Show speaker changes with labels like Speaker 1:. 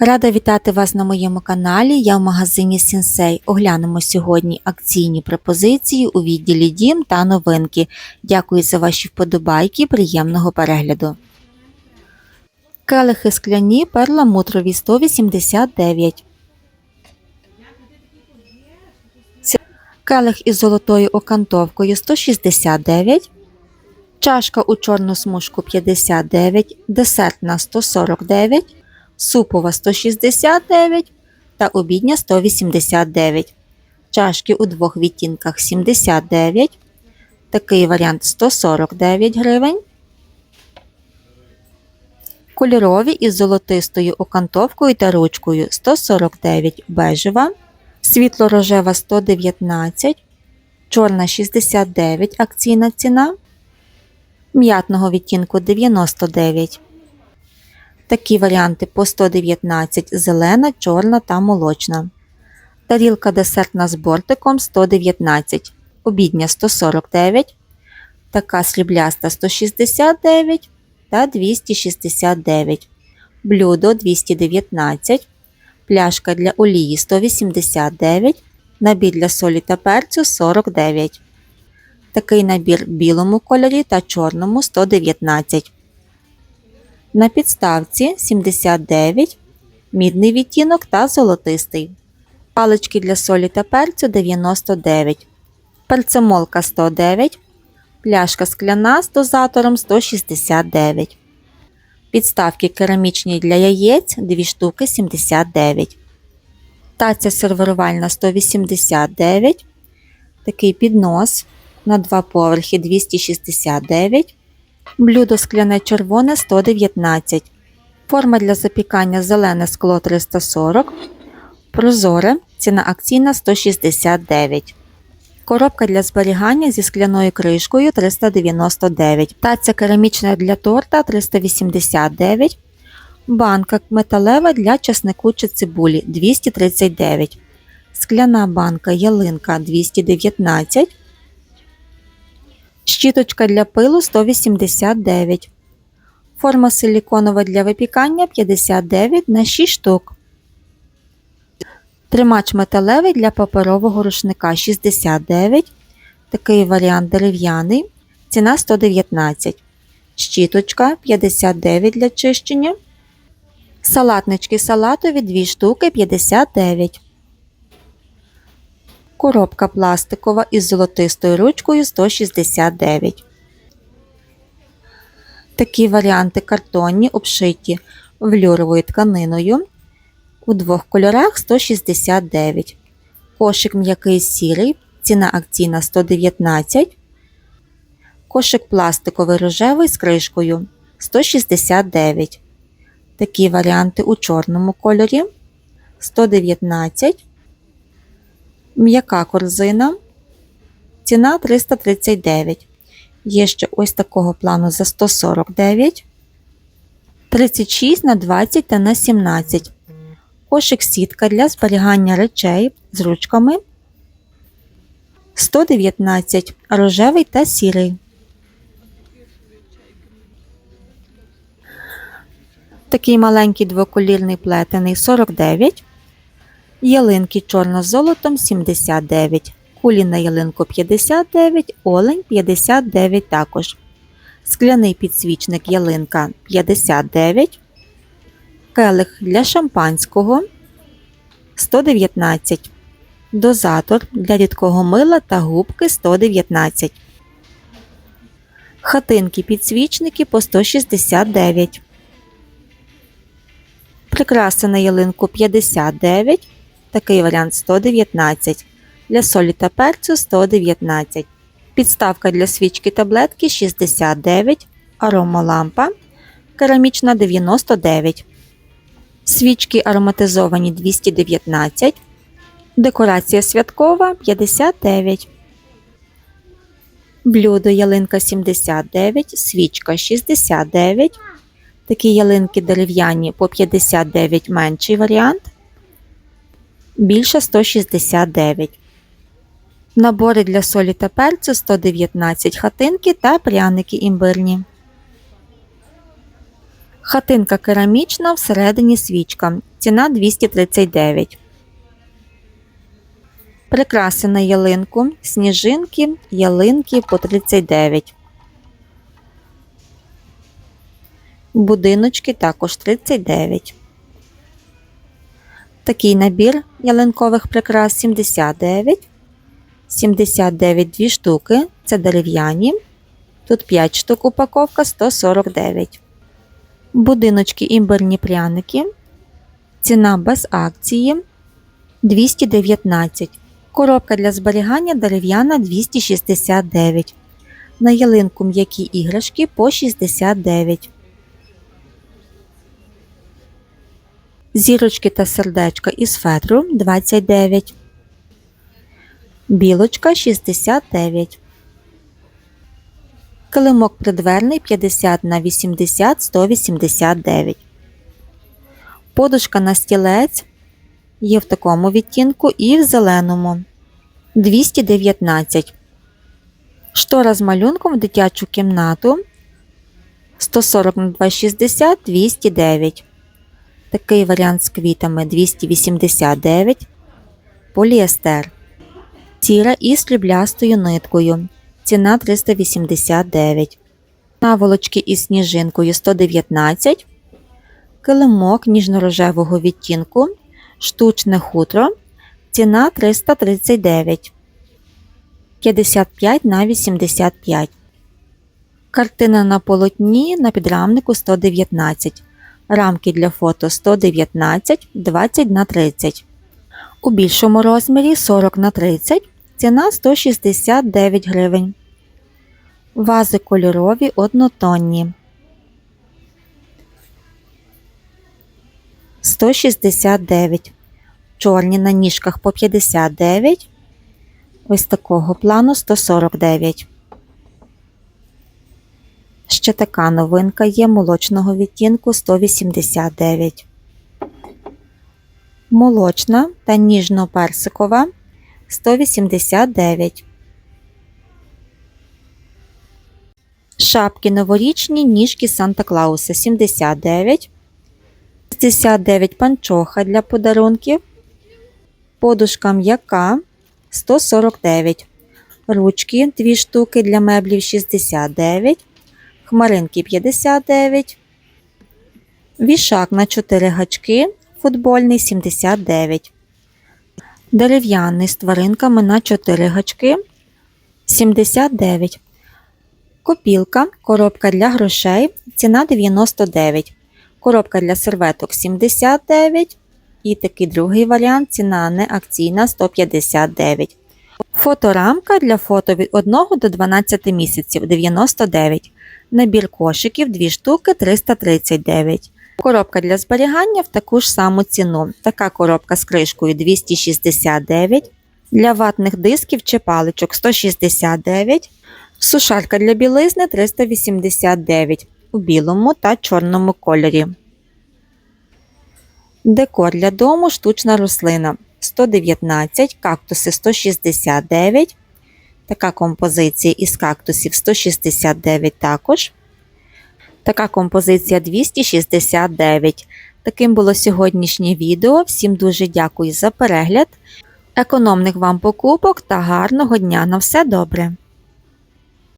Speaker 1: Рада вітати вас на моєму каналі. Я в магазині Сінсей. Оглянемо сьогодні акційні пропозиції у відділі Дім та новинки. Дякую за ваші вподобайки. Приємного перегляду. Келихи скляні перламутрові 189. Келих із золотою окантовкою 169. Чашка у чорну смужку 59, десертна 149, супова 169 та обідня 189. Чашки у двох відтінках 79. Такий варіант 149 гривень. Кольорові із золотистою окантовкою та ручкою 149 бежева, світло-рожева 119, чорна 69 акційна ціна м'ятного відтінку 99. Такі варіанти по 119 зелена, чорна та молочна. Тарілка десертна з бортиком 119, обідня 149, така срібляста 169 та 269, блюдо 219, пляшка для олії 189, набір для солі та перцю 49. Такий набір в білому кольорі та чорному 119. На підставці 79, мідний відтінок та золотистий. Палички для солі та перцю 99. Перцемолка 109. Пляшка скляна з дозатором 169. Підставки керамічні для яєць 2 штуки 79. Таця сервірувальна 189. Такий піднос на два поверхи 269, блюдо скляне червоне 119, форма для запікання зелене скло 340, прозоре. Ціна акційна 169. Коробка для зберігання зі скляною кришкою 399, таця керамічна для торта 389, банка металева для часнику чи цибулі 239, скляна банка ялинка 219, Щіточка для пилу 189. Форма силіконова для випікання 59 на 6 штук. Тримач металевий для паперового рушника 69. Такий варіант дерев'яний. Ціна 119. Щіточка 59 для чищення. Салатнички салатові 2 штуки 59. Коробка пластикова із золотистою ручкою 169. Такі варіанти картонні обшиті влюровою тканиною у двох кольорах 169. Кошик м'який сірий, ціна акційна 119. Кошик пластиковий рожевий з кришкою 169. Такі варіанти у чорному кольорі 119. М'яка корзина. Ціна 339. Є ще ось такого плану за 149, 36 на 20 та на 17. Кошик сітка для зберігання речей з ручками 119, рожевий та сірий. Такий маленький двоколірний плетений 49. Ялинки чорно з золотом 79, кулі на ялинку 59, олень 59 також. Скляний підсвічник ялинка 59, келих для шампанського 119, дозатор для рідкого мила та губки 119. Хатинки підсвічники по 169. Прикраса на ялинку 59. Такий варіант 119. Для солі та перцю 119. Підставка для свічки таблетки 69. Аромалампа. Керамічна 99. Свічки ароматизовані 219. Декорація святкова 59. Блюдо ялинка 79. Свічка 69. Такі ялинки дерев'яні по 59 менший варіант більше 169. Набори для солі та перцю 119 хатинки та пряники імбирні. Хатинка керамічна, всередині свічка. Ціна 239. Прикраси на ялинку, сніжинки, ялинки по 39. Будиночки також 39. Такий набір ялинкових прикрас 79. 79 дві штуки. Це дерев'яні. Тут 5 штук упаковка 149. Будиночки імбирні пряники. Ціна без акції 219. Коробка для зберігання дерев'яна 269. На ялинку м'які іграшки по 69. Зірочки та сердечка із фетру 29. Білочка 69. Килимок придверний 50 на 80 189. Подушка на стілець є в такому відтінку і в зеленому 219. Штора з малюнком в дитячу кімнату 140 на 260 209. Такий варіант з квітами 289. Поліестер. Тіра із сріблястою ниткою. Ціна 389. Наволочки із сніжинкою 119. Килимок ніжно-рожевого відтінку. Штучне хутро. Ціна 339. 55 на 85. Картина на полотні на підрамнику 119. Рамки для фото 119 20 на 30. У більшому розмірі 40 на 30. Ціна 169 гривень. Вази кольорові однотонні. 169. Чорні на ніжках по 59. Ось такого плану 149. Ще така новинка є молочного відтінку 189. Молочна та ніжно-персикова 189. Шапки новорічні ніжки Санта Клауса 79. 69 панчоха для подарунків. Подушка м'яка 149. Ручки 2 штуки для меблів 69. Хмаринки 59. Вішак на 4 гачки. Футбольний 79. Дерев'яний з тваринками на 4 гачки 79. Копілка, коробка для грошей, ціна 99. Коробка для серветок 79. І такий другий варіант ціна не акційна 159. Фоторамка для фото від 1 до 12 місяців 99. Набір кошиків 2 штуки 339. Коробка для зберігання в таку ж саму ціну. Така коробка з кришкою 269. Для ватних дисків чи паличок 169. Сушарка для білизни 389 у білому та чорному кольорі. Декор для дому штучна рослина 119, кактуси 169. Така композиція із кактусів 169 також. Така композиція 269. Таким було сьогоднішнє відео. Всім дуже дякую за перегляд. Економних вам покупок та гарного дня на все добре!